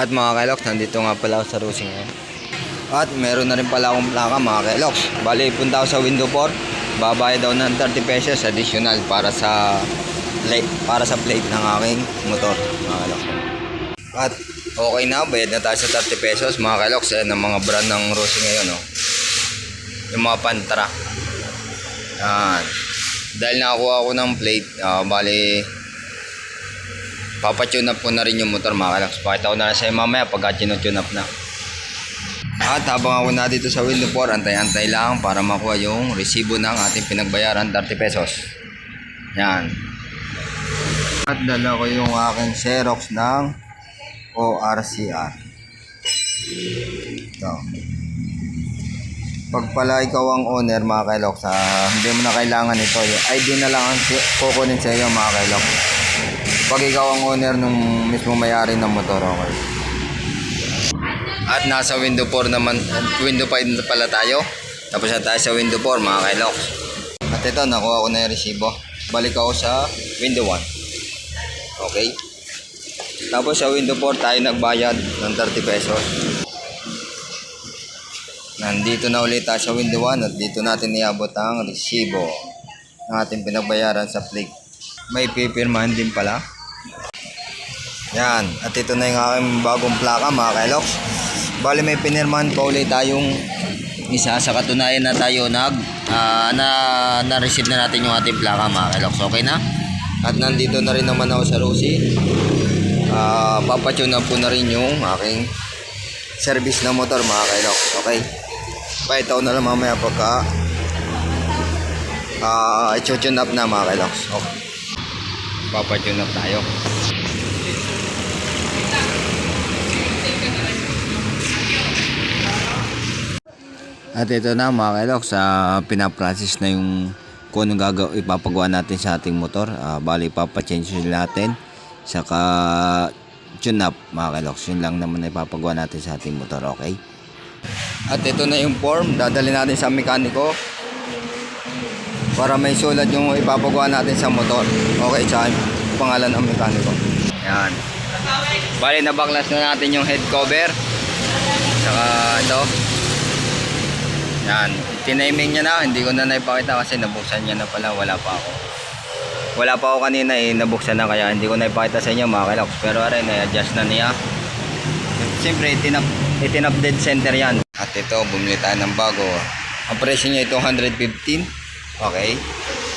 At mga kailoks, nandito nga pala ako sa Rusi ngayon. At meron na rin pala akong plaka mga kailoks. Bali, punta ako sa window 4. Babayad daw ng 30 pesos additional para sa plate, para sa plate ng aking motor mga kailoks. At okay na, bayad na tayo sa 30 pesos mga kailoks. Ayan ang mga brand ng Rusi ngayon. Oh. Yung mga Pantra. Yan. Dahil nakakuha ako ng plate, ah, bali papatune up ko na rin yung motor mga kailoks. Pakita ko na lang sa'yo mamaya pagka tinutune up na. At habang ako na dito sa window 4, antay-antay lang para makuha yung resibo ng ating pinagbayaran 30 pesos. Yan. At dala ko yung aking Xerox ng ORCR. Ito. Pag pala ikaw ang owner mga kailoks, ah, hindi mo na kailangan ito. Yung ID na lang ang kukunin sa iyo mga kailoks. Pag ikaw ang owner nung mismo may-ari ng motor, okay. At nasa window 4 naman, window 5 na pala tayo. Tapos na tayo sa window 4 mga kailoks. At ito, nakuha ko na yung resibo. Balik ako sa window 1. Okay. Tapos sa window 4 tayo nagbayad ng 30 pesos. Nandito na ulit tayo sa window 1 at dito natin iabot ang resibo ng ating pinagbayaran sa plate. May pipirmahan din pala. Yan. At ito na yung aking bagong plaka mga kailoks. Bali may pinirmahan pa ulit tayong isa sa katunayan na tayo nag ah, na na-receive na natin yung ating plaka mga kailoks. Okay na? At nandito na rin naman ako sa Rosie. Ah, papatune up ko na rin yung aking service na motor mga kailoks. Okay? Pakita ko na lang mamaya pagka ah i-tune up na mga kailoks. Okay. Papatune up tayo. At ito na mga kailok, sa pinaprocess na yung kung anong gagaw, ipapagawa natin sa ating motor. Ah, bali, ipapachange natin. Saka tune up mga kailok. Yun lang naman na ipapagawa natin sa ating motor, okay? At ito na yung form, dadali natin sa mekaniko para may sulat yung ipapagawa natin sa motor. Okay, sa pangalan ng mekaniko. Yan. Bali, nabaklas na natin yung head cover. Saka ito, yan. Tinaming niya na. Hindi ko na naipakita kasi nabuksan niya na pala. Wala pa ako. Wala pa ako kanina eh. Nabuksan na kaya hindi ko naipakita sa inyo mga kiloks. Pero aray, na-adjust na niya. Siyempre, itinap, itinap dead center yan. At ito, bumili tayo ng bago. Ang presyo niya ito 115. Okay.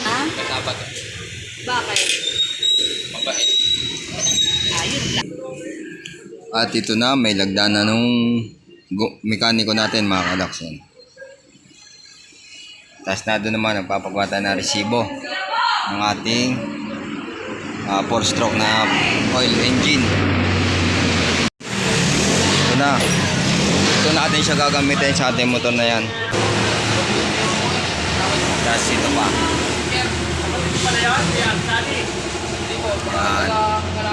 Ha? Nagkapat. Bakit? Mabait. Ayun lang. At ito na, may lagdana nung mekaniko natin mga kaloks. Tapos na doon naman, nagpapagawa tayo ng resibo ng ating 4-stroke na oil engine. Ito na. Ito natin siya gagamitin sa ating motor na yan. Tapos ito pa. Yan.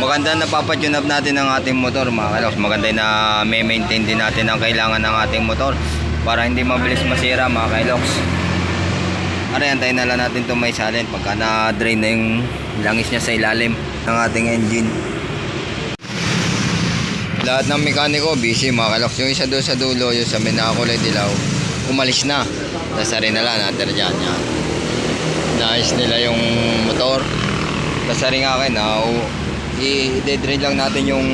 Maganda na papatune up natin ang ating motor mga kaloks. Maganda na may maintain din natin ang kailangan ng ating motor para hindi mabilis masira mga kaloks. Aray, antayin na lang natin itong may silent pagka na-drain na yung langis niya sa ilalim ng ating engine. Lahat ng mekaniko busy mga. Yung isa doon sa dulo, yung sa may nakakulay dilaw, umalis na. Tapos rin na lang natin dyan. Yan. Naayos nila yung motor. Tapos rin akin, na i-dedrain lang natin yung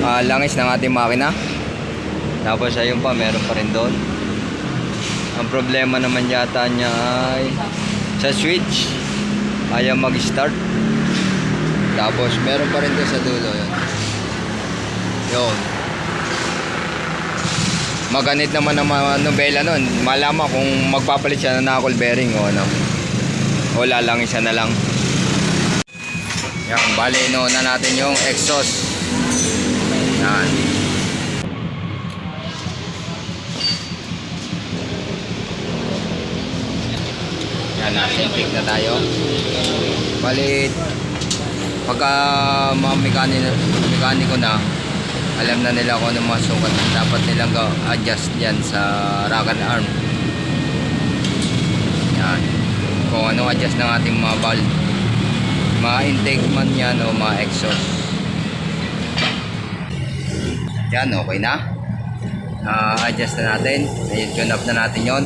ah, langis ng ating makina. Tapos ayun pa, meron pa rin doon. Ang problema naman yata niya ay sa switch. Ayaw mag-start. Tapos meron pa rin doon sa dulo. Yun. Yun. Maganit naman ang nobela nun. Malaman kung magpapalit siya ng knuckle bearing o ano. O lalangisa na lang. Yan, bali no na natin yung exhaust. Yan. Yan, nasa intake na tayo. Bali, pagka mga mekaniko, mekaniko na, alam na nila kung ano mga sukat na dapat nilang adjust yan sa rack arm. Yan. Kung ano adjust ng ating mga valve. Mga intake man yan o mga exhaust. Yan, okay na. Ah, adjust na natin. Ayun, tune up na natin yon.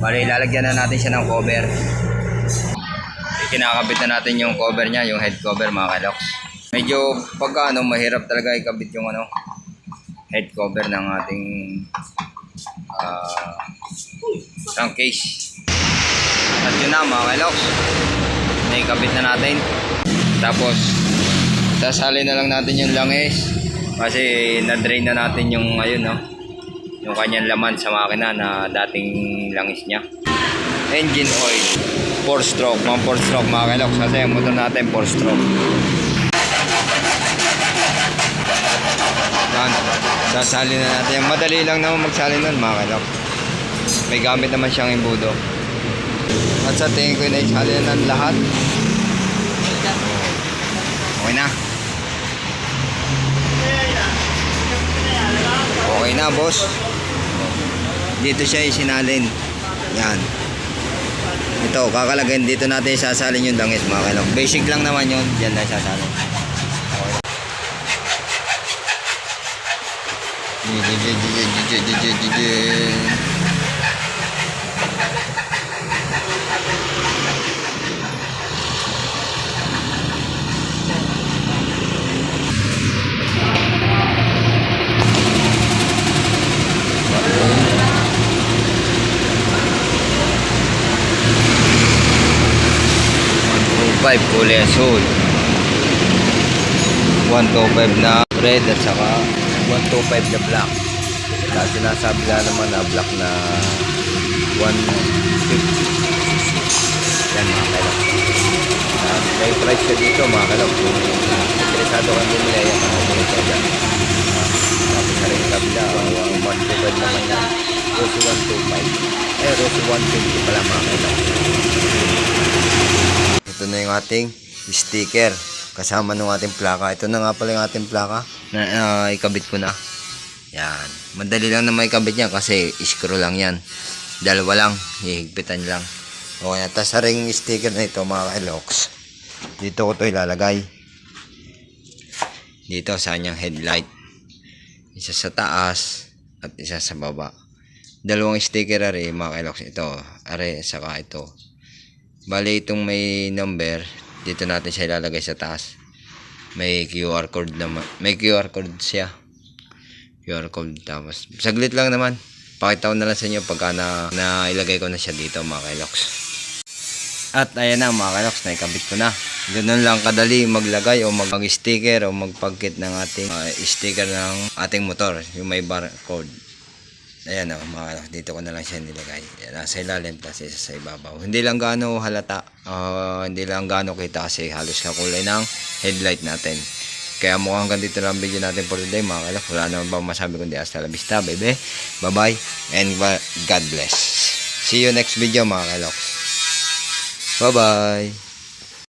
Bali, lalagyan na natin siya ng cover. Kinakabit na natin yung cover niya, yung head cover mga kaloks. Medyo pagka ano, mahirap talaga ikabit yung ano, head cover ng ating ah trunk case. At yun na mga kaloks. Naikabit na natin. Tapos, sasali na lang natin yung langis. Kasi na-drain na natin yung ayun no. Yung kanyang laman sa makina na dating langis niya. Engine oil. 4 stroke. Mga 4 stroke mga kaloks. Kasi yung motor natin 4 stroke. Yan. Sasali na natin. Madali lang naman magsali nun mga kaloks. May gamit naman siyang imbudo. At sa tingin ko na isali na ng lahat. Okay na. Okay na, boss. Dito siya isinalin. Yan. Ito, kakalagyan dito natin sasalin yung langis mga kalok. Basic lang naman yun. Diyan lang sasalin. Okay. Five kulay asul. 125 na red at saka 125 na black. Tapos sinasabi nga naman na black na 150. Yan mga kalok. At may price siya dito mga kalok. Kung interesado ka bumili, yan mga bumili ka dyan. Tapos sa rin kabila, ang 125 naman yan. Rosy 125. Eh, Rosy 150 pala mga kalok. Ito na yung ating sticker kasama ng ating plaka. Ito na nga pala yung ating plaka na ah, ikabit ko na. Yan. Madali lang na maikabit yan kasi screw lang yan. Dalawa lang. Hihigpitan lang. Okay na. Tapos sa ring sticker na ito mga kailoks. Dito ko to ilalagay. Dito sa kanyang headlight. Isa sa taas at isa sa baba. Dalawang sticker are mga kailoks. Ito. Are saka ito. Bali itong may number, dito natin siya ilalagay sa taas. May QR code naman. May QR code siya. QR code tapos saglit lang naman. Pakita ko na lang sa inyo pagka na, na ilagay ko na siya dito mga kailoks. At ayan na mga kailoks, naikabit ko na. Ganun lang kadali maglagay o mag- mag-sticker o magpagkit ng ating uh, sticker ng ating motor, yung may barcode. Ayan o, mga anak, dito ko na lang siya nilagay. Ayan, nasa ilalim, tapos isa sa ibabaw. Hindi lang gaano halata, ah, hindi lang gaano kita kasi halos kakulay ng headlight natin. Kaya mukhang hanggang dito lang ang video natin for today mga kalak. Wala naman ba masabi kundi hasta la vista, baby. Bye-bye and God bless. See you next video mga kalak. Bye-bye.